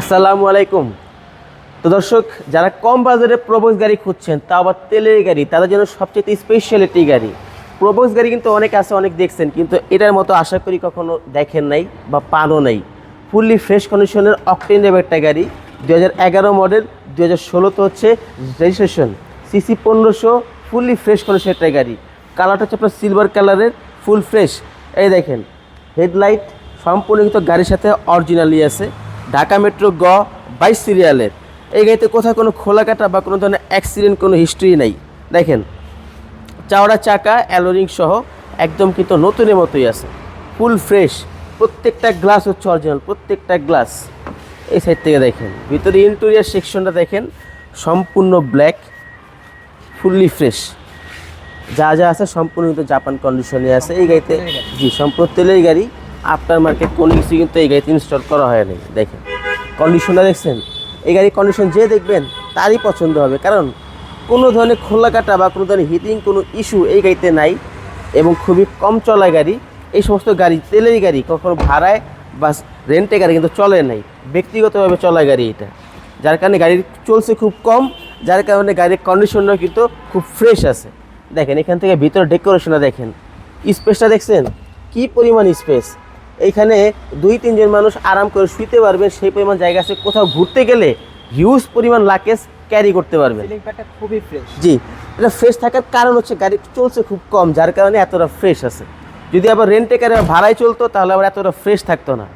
আসসালামু আলাইকুম। তো দর্শক, যারা কম বাজারে প্রবোজ গাড়ি খুঁজছেন, তা আবার তেলের গাড়ি, তাদের জন্য সবচেয়ে স্পেশালিটি গাড়ি। প্রবোজ গাড়ি কিন্তু অনেক আছে, অনেক দেখছেন, কিন্তু এটার মতো আশা করি কখনো দেখেন নাই বা পানও নাই। ফুললি ফ্রেশ কন্ডিশনের অকটেন একটা গাড়ি দু হাজার এগারো মডেল দু হাজার ষোলোতে হচ্ছে রেজিস্ট্রেশন সিসি পনেরোশো ফুললি ফ্রেশ কন্ডিশনের একটা গাড়ি। কালারটা হচ্ছে আপনার সিলভার কালারের ফুল ফ্রেশ এই দেখেন হেডলাইট সম্পূর্ণ কিন্তু গাড়ির সাথে অরিজিনালি আছে। ঢাকা মেট্রো গ, বাইশ সিরিয়ালের। এই গাড়িতে কোথাও কোনো খোলা কাটা বা কোনো ধরনের অ্যাক্সিডেন্ট কোনো হিস্ট্রি নেই। দেখেন, চাওড়া চাকা অ্যালোরিং সহ একদম কিন্তু নতুনের মতোই আছে। ফুল ফ্রেশ প্রত্যেকটা গ্লাস হচ্ছে অরিজিনাল প্রত্যেকটা গ্লাস এই সাইড থেকে দেখেন, ভিতরে ইন্টেরিয়ার সেকশনটা দেখেন, সম্পূর্ণ ব্ল্যাক ফুললি ফ্রেশ যা যা আছে সম্পূর্ণ কিন্তু জাপান কন্ডিশনে আছে। এই গাড়িতে, জি, সম্পূর্ণ তেলের গাড়ি। আফটার মার্কেট কোনো কিছু কিন্তু এই গাড়িতে ইনস্টল করা হয়নি, দেখেন। কন্ডিশনটা দেখছেন? এই গাড়ির কন্ডিশন যে দেখবেন, তারই পছন্দ হবে। কারণ কোনো ধরনের খোলা কাটা বা কোনো ধরনের হিটিং কোনো ইস্যু এই গাড়িতে নাই এবং খুবই কম চলা গাড়ি। এই সমস্ত গাড়ি তেলের গাড়ি, কখনো ভাড়ায় বা রেন্টে গাড়ি কিন্তু চলে নাই। ব্যক্তিগতভাবে চলা গাড়ি এটা। যার কারণে গাড়ি চলছে খুব কম, যার কারণে গাড়ির কন্ডিশনটাও কিন্তু খুব ফ্রেশ আছে। দেখেন, এখান থেকে ভিতরে ডেকোরেশনটা দেখেন। স্পেসটা দেখছেন? কি পরিমাণ স্পেস এইখানে দুই তিনজন মানুষ আরাম করে শুইতে পারবেন সেই পরিমাণ জায়গা আছে। কোথাও ঘুরতে গেলে হিউজ পরিমাণ লাকেজ ক্যারি করতে পারবেন। খুবই ফ্রেশ জি এটা ফ্রেশ থাকার কারণ হচ্ছে গাড়ি চলছে খুব কম যার কারণে এতটা ফ্রেশ আছে। যদি আবার রেন্টে গাড়ি ভাড়ায় চলতো তাহলে আবার এতটা ফ্রেশ থাকতো না।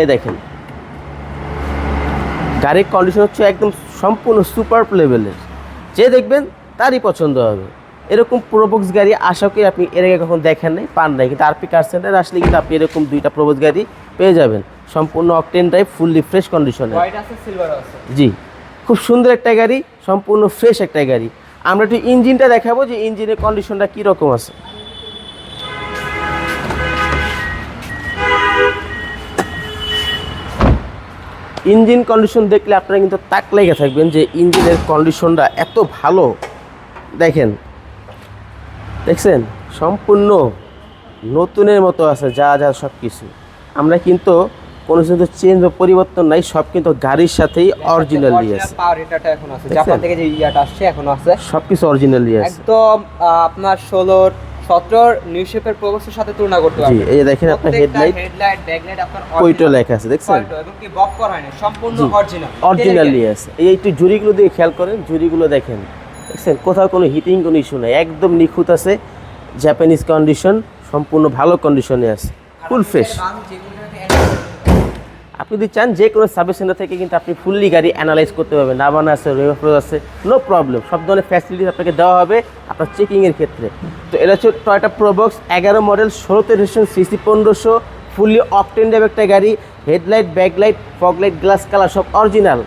এই দেখেন। গাড়ির কন্ডিশন হচ্ছে একদম সম্পূর্ণ সুপার লেভেলের যে দেখবেন তারই পছন্দ হবে। এরকম প্রোবক্স গাড়ি আশা করি আপনি এর আগে কখন দেখেন নাই পান নাই। কিন্তু আরপি কার সেন্টার আসলে কিন্তু আপনি এরকম দুইটা প্রোবক্স গাড়ি পেয়ে যাবেন। সম্পূর্ণ অকটেন টাইপ ফুললি ফ্রেশ কন্ডিশনে জি। খুব সুন্দর একটা গাড়ি সম্পূর্ণ ফ্রেশ একটা গাড়ি। আমরা একটু ইঞ্জিনটা দেখাবো যে ইঞ্জিনের কন্ডিশনটা কীরকম আছে। ইঞ্জিন কন্ডিশন দেখলে আপনারা কিন্তু তাক লেগে থাকবেন যে ইঞ্জিনের কন্ডিশনটা এত ভালো। দেখেন দেখছেন? সম্পূর্ণ নতুনের মতো আছে যা যা সব কিছু। আমরা কিন্তু কোনো কিন্তু চেঞ্জ বা পরিবর্তন নাই সব কিন্তু গাড়ির সাথেই অরিজিনালি আছে। পাওয়ার হিটারটা এখন আছে। জাপান থেকে যে ইয়াটা আসছে এখন আছে। সব কিছু অরিজিনালি আছে। একদম আপনার ষোলোর সতেরোর নিউ শেপের প্রবক্সের সাথে তুলনা করতে পারবেন। এই দেখেন আপনার হেডলাইট হেডলাইট ব্যাকলাইট আপনার কইটো লেখা আছে দেখছেন? এবং কি বক করা হয়নি সম্পূর্ণ অরিজিনাল অরিজিনালি আছে। এই একটু জুড়িগুলো দিয়ে খেয়াল করেন জুড়িগুলো দেখেন। দেখছেন, কোথাও কোনো হিটিং কোনো ইস্যু নেই, একদম নিখুঁত আছে জাপানিজ কন্ডিশন সম্পূর্ণ ভালো কন্ডিশনে আছে ফুল ফ্রেশ আপনি যদি চান যে কোনো সার্ভিস সেন্টার থেকে কিন্তু আপনি ফুললি গাড়ি অ্যানালাইজ করতে পারবেন নাবানা আছে রেফার আছে নো প্রবলেম সব ধরনের ফ্যাসিলিটি আপনাকে দেওয়া হবে আপনার চেকিংয়ের ক্ষেত্রে। তো এটা হচ্ছে টয়টা প্রোবক্স এগারো মডেল ষোলোতে রেশন সিসি পনেরোশো ফুললি অকটেন ডেভ একটা গাড়ি headlight backlight foglight glass colour সব অরিজিনাল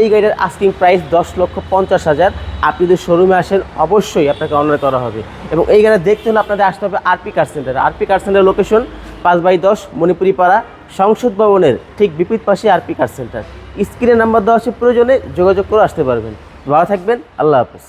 এই গাড়ির আস্কিং প্রাইস দশ লক্ষ পঞ্চাশ হাজার। আপনি যদি শোরুমে আসেন, অবশ্যই আপনাকে অনার করা হবে। এবং এই গাড়ি দেখতে হলে আপনাদের আসতে হবে R P car centre R P car centre location পাঁচ বাই দশ মণিপুরি পাড়া সংসদ ভবনের ঠিক বিপরীত পাশে আরপি কার সেন্টার স্ক্রিনে নাম্বার দেওয়া আছে, প্রয়োজনে যোগাযোগ করে আসতে পারবেন। ভালো থাকবেন, আল্লাহ হাফেজ।